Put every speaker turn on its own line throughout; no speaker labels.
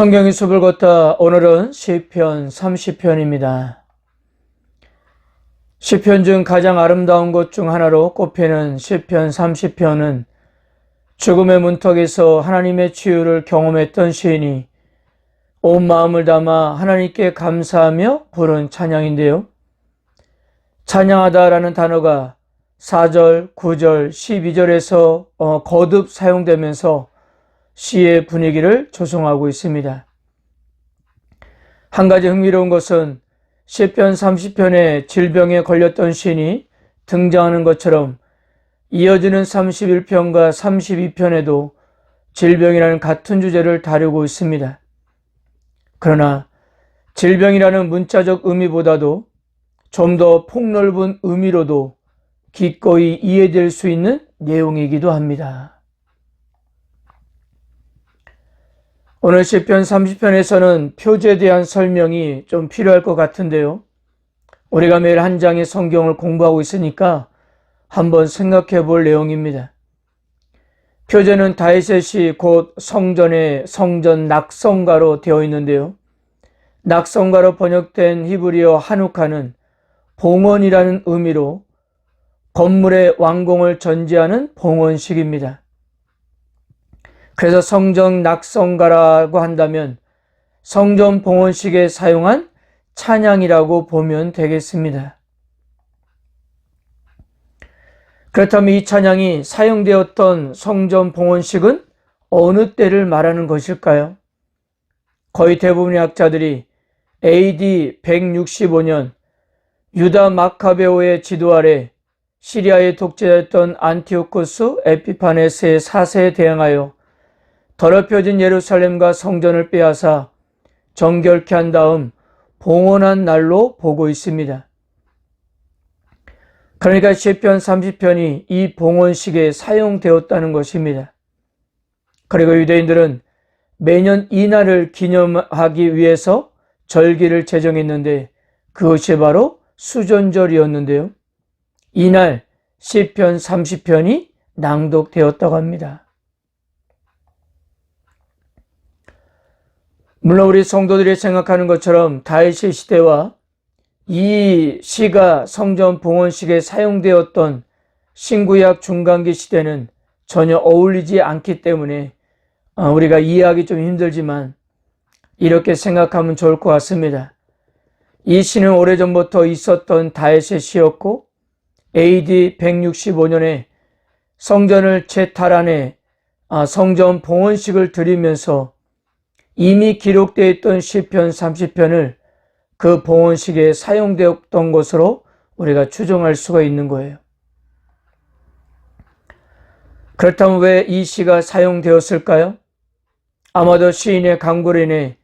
성경의 숲을 걷다 오늘은 시편 30편입니다. 시편 중 가장 아름다운 것 중 하나로 꼽히는 시편 30편은 죽음의 문턱에서 하나님의 치유를 경험했던 시인이 온 마음을 담아 하나님께 감사하며 부른 찬양인데요. 찬양하다라는 단어가 4절, 9절, 12절에서 어, 거듭 사용되면서 시의 분위기를 조성하고 있습니다. 한 가지 흥미로운 것은 시편 30편의 질병에 걸렸던 시인이 등장하는 것처럼 이어지는 31편과 32편에도 질병이라는 같은 주제를 다루고 있습니다. 그러나 질병이라는 문자적 의미보다도 좀 더 폭넓은 의미로도 기꺼이 이해될 수 있는 내용이기도 합니다. 오늘 시편 30편에서는 표제에 대한 설명이 좀 필요할 것 같은데요. 우리가 매일 한 장의 성경을 공부하고 있으니까 한번 생각해 볼 내용입니다. 표제는 다이셋이 곧 성전의 성전 낙성가로 되어 있는데요. 낙성가로 번역된 히브리어 한우카는 봉헌이라는 의미로 건물의 완공을 전제하는 봉헌식입니다. 그래서 성전 낙성가라고 한다면 성전 봉헌식에 사용한 찬양이라고 보면 되겠습니다. 그렇다면 이 찬양이 사용되었던 성전 봉헌식은 어느 때를 말하는 것일까요? 거의 대부분의 학자들이 AD 165년 유다 마카베오의 지도 아래 시리아의 독재자였던 안티오코스 에피파네스의 사세에 대항하여 더럽혀진 예루살렘과 성전을 빼앗아 정결케 한 다음 봉헌한 날로 보고 있습니다. 그러니까 시편 30편이 이 봉헌식에 사용되었다는 것입니다. 그리고 유대인들은 매년 이 날을 기념하기 위해서 절기를 제정했는데 그것이 바로 수전절이었는데요. 이날 시편 30편이 낭독되었다고 합니다. 물론 우리 성도들이 생각하는 것처럼 다윗의 시대와 이 시가 성전 봉헌식에 사용되었던 신구약 중간기 시대는 전혀 어울리지 않기 때문에 우리가 이해하기 좀 힘들지만 이렇게 생각하면 좋을 것 같습니다. 이 시는 오래전부터 있었던 다윗의 시였고 AD 165년에 성전을 재탈환해 성전 봉헌식을 드리면서 이미 기록되어 있던 시편 30편을 그 봉헌식에 사용되었던 것으로 우리가 추정할 수가 있는 거예요. 그렇다면 왜 이 시가 사용되었을까요? 아마도 시인의 강구로 인해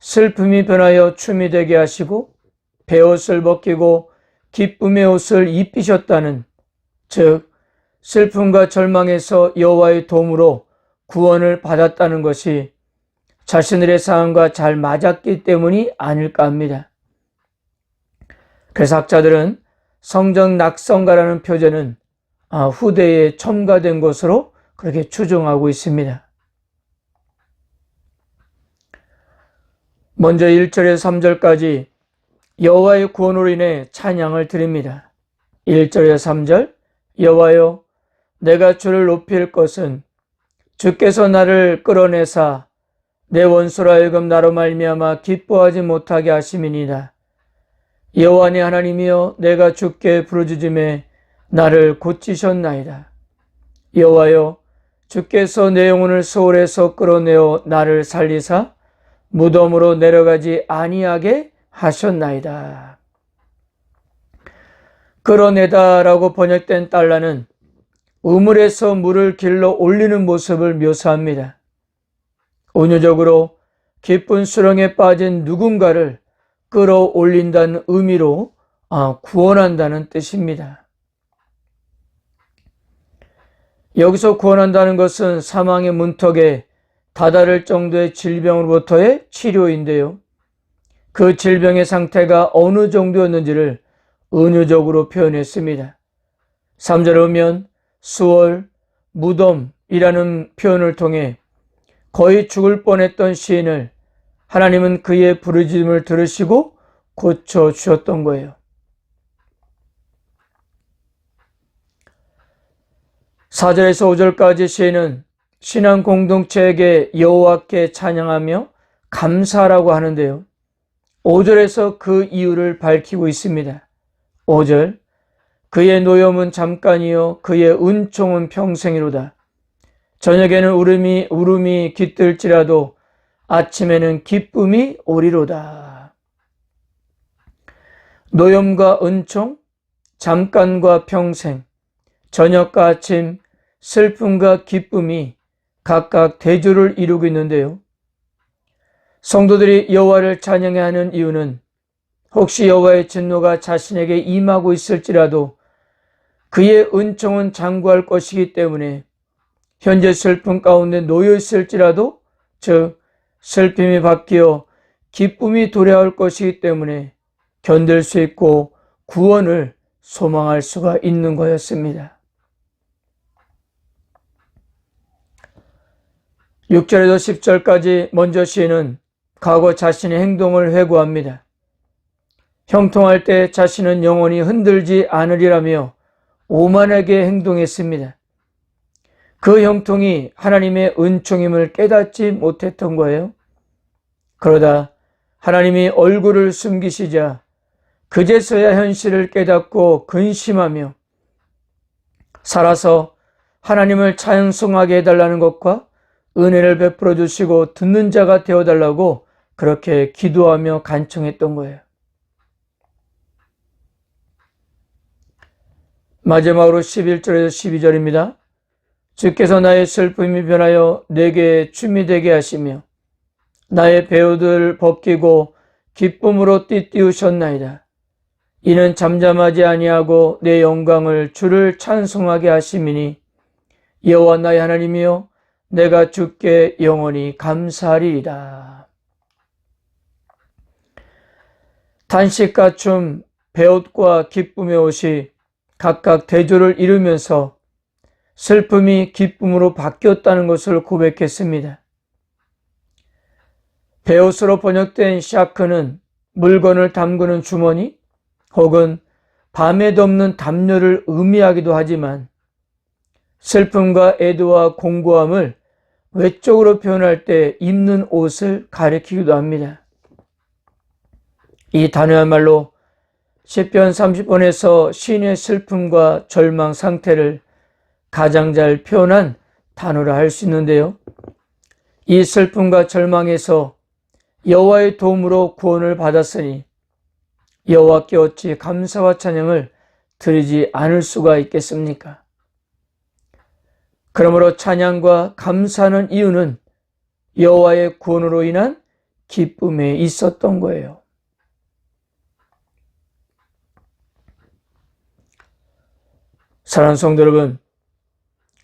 슬픔이 변하여 춤이 되게 하시고 베옷을 벗기고 기쁨의 옷을 입히셨다는 즉 슬픔과 절망에서 여호와의 도움으로 구원을 받았다는 것이 자신들의 상황과 잘 맞았기 때문이 아닐까 합니다. 그래서 학자들은 성정 낙성가라는 표제는 아, 후대에 첨가된 것으로 그렇게 추정하고 있습니다. 먼저 1절에서 3절까지 여호와의 구원으로 인해 찬양을 드립니다. 1절에서 3절 여호와여 내가 주를 높일 것은 주께서 나를 끌어내사 내 원수라 하여금 나로 말미암아 기뻐하지 못하게 하심이니라. 여호와니 하나님이여 내가 주께 부르짖음에 나를 고치셨나이다. 여호와여 주께서 내 영혼을 소홀에서 끌어내어 나를 살리사 무덤으로 내려가지 아니하게 하셨나이다. 끌어내다라고 번역된 달라는 우물에서 물을 길러 올리는 모습을 묘사합니다. 온유적으로 깊은 수렁에 빠진 누군가를 끌어올린다는 의미로 아, 구원한다는 뜻입니다. 여기서 구원한다는 것은 사망의 문턱에 다다를 정도의 질병으로부터의 치료인데요. 그 질병의 상태가 어느 정도였는지를 은유적으로 표현했습니다. 3절에 보면 수월, 무덤이라는 표현을 통해 거의 죽을 뻔했던 시인을 하나님은 그의 부르짖음을 들으시고 고쳐 주셨던 거예요. 사절에서오절까지 시인은 신앙 공동체에게 여호와께 찬양하며 감사라고 하는데요. 5절에서 그 이유를 밝히고 있습니다. 5절 그의 노염은 잠깐이요 그의 은총은 평생이로다. 저녁에는 울음이 울음이 깃들지라도 아침에는 기쁨이 오리로다. 노염과 은총, 잠깐과 평생, 저녁과 아침, 슬픔과 기쁨이 각각 대조를 이루고 있는데요. 성도들이 여호와를 찬양해야 하는 이유는 혹시 여호와의 진노가 자신에게 임하고 있을지라도 그의 은총은 장구할 것이기 때문에 현재 슬픔 가운데 놓여 있을지라도 즉 슬픔이 바뀌어 기쁨이 도래할 것이기 때문에 견딜 수 있고 구원을 소망할 수가 있는 거였습니다. 6절에서 10절까지 먼저 시인은 과거 자신의 행동을 회고합니다. 형통할 때 자신은 영원히 흔들지 않으리라며 오만하게 행동했습니다. 그 형통이 하나님의 은총임을 깨닫지 못했던 거예요. 그러다 하나님이 얼굴을 숨기시자 그제서야 현실을 깨닫고 근심하며 살아서 하나님을 찬송하게 해달라는 것과 은혜를 베풀어 주시고 듣는 자가 되어 달라고 그렇게 기도하며 간청했던 거예요. 마지막으로 11절에서 12절입니다. 주께서 나의 슬픔이 변하여 내게 춤이 되게 하시며 나의 배우들 벗기고 기쁨으로 띠띠우셨나이다. 이는 잠잠하지 아니하고 내 영광을 주를 찬송하게 하심이니 여호와 나의 하나님이여 내가 주께 영원히 감사하리이다. 단식과 춤, 배옷과 기쁨의 옷이 각각 대조를 이루면서 슬픔이 기쁨으로 바뀌었다는 것을 고백했습니다. 배옷으로 번역된 샤크는 물건을 담그는 주머니 혹은 밤에 덮는 담요를 의미하기도 하지만 슬픔과 애도와 공고함을 외적으로 표현할 때 입는 옷을 가리키기도 합니다. 이 단어야말로 10편 30번에서 시인의 슬픔과 절망 상태를 가장 잘 표현한 단어라 할 수 있는데요. 이 슬픔과 절망에서 여호와의 도움으로 구원을 받았으니 여호와께 어찌 감사와 찬양을 드리지 않을 수가 있겠습니까? 그러므로 찬양과 감사하는 이유는 여호와의 구원으로 인한 기쁨에 있었던 거예요. 사랑하는 성도 여러분,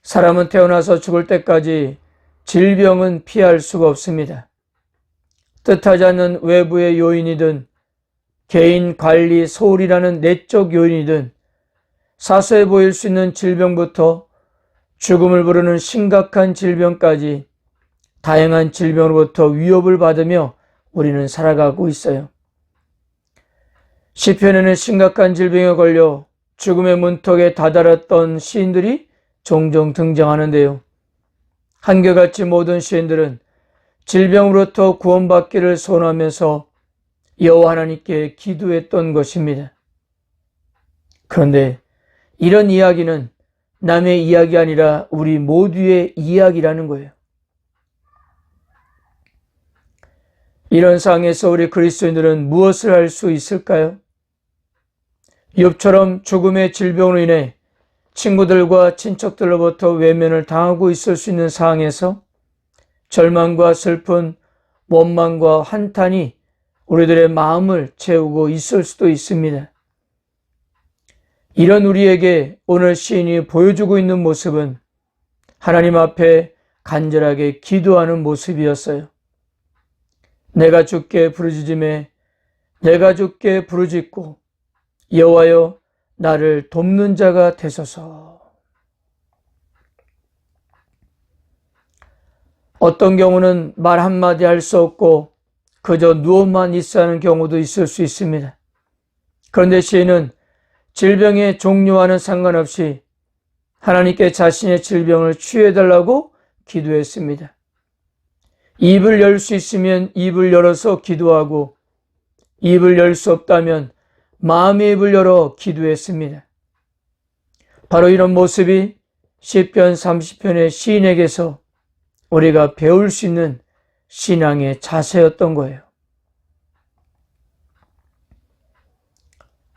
사람은 태어나서 죽을 때까지 질병은 피할 수가 없습니다. 뜻하지 않는 외부의 요인이든 개인 관리 소홀이라는 내적 요인이든 사소해 보일 수 있는 질병부터 죽음을 부르는 심각한 질병까지 다양한 질병으로부터 위협을 받으며 우리는 살아가고 있어요. 시편에는 심각한 질병에 걸려 죽음의 문턱에 다다랐던 시인들이 종종 등장하는데요. 한결같이 모든 시인들은 질병으로부터 구원받기를 소원하면서 여호와 하나님께 기도했던 것입니다. 그런데 이런 이야기는 남의 이야기 아니라 우리 모두의 이야기라는 거예요. 이런 상황에서 우리 그리스도인들은 무엇을 할 수 있을까요? 욥처럼 죽음의 질병으로 인해 친구들과 친척들로부터 외면을 당하고 있을 수 있는 상황에서 절망과 슬픈 원망과 한탄이 우리들의 마음을 채우고 있을 수도 있습니다. 이런 우리에게 오늘 시인이 보여주고 있는 모습은 하나님 앞에 간절하게 기도하는 모습이었어요. 내가 주께 부르짖음에 내가 주께 부르짖고 여호와여 나를 돕는 자가 되소서. 어떤 경우는 말 한마디 할 수 없고 그저 누워만 있어 하는 경우도 있을 수 있습니다. 그런데 시인은 질병의 종류와는 상관없이 하나님께 자신의 질병을 치유해달라고 기도했습니다. 입을 열 수 있으면 입을 열어서 기도하고 입을 열 수 없다면 마음의 입을 열어 기도했습니다. 바로 이런 모습이 시편 30편의 시인에게서 우리가 배울 수 있는 신앙의 자세였던 거예요.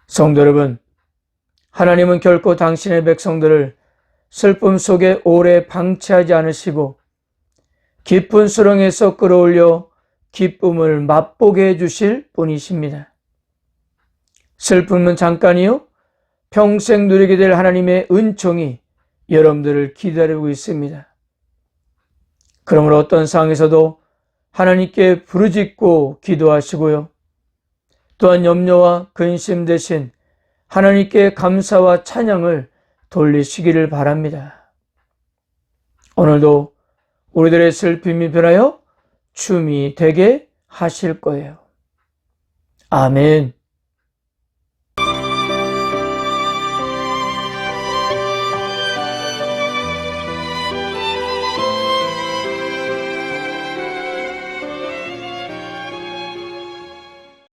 성도 여러분, 하나님은 결코 당신의 백성들을 슬픔 속에 오래 방치하지 않으시고 깊은 수렁에서 끌어올려 기쁨을 맛보게 해주실 분이십니다. 슬픔은 잠깐이요, 평생 누리게 될 하나님의 은총이 여러분들을 기다리고 있습니다. 그러므로 어떤 상황에서도 하나님께 부르짖고 기도하시고요. 또한 염려와 근심 대신 하나님께 감사와 찬양을 돌리시기를 바랍니다. 오늘도 우리들의 슬픔이 변하여 춤이 되게 하실 거예요. 아멘.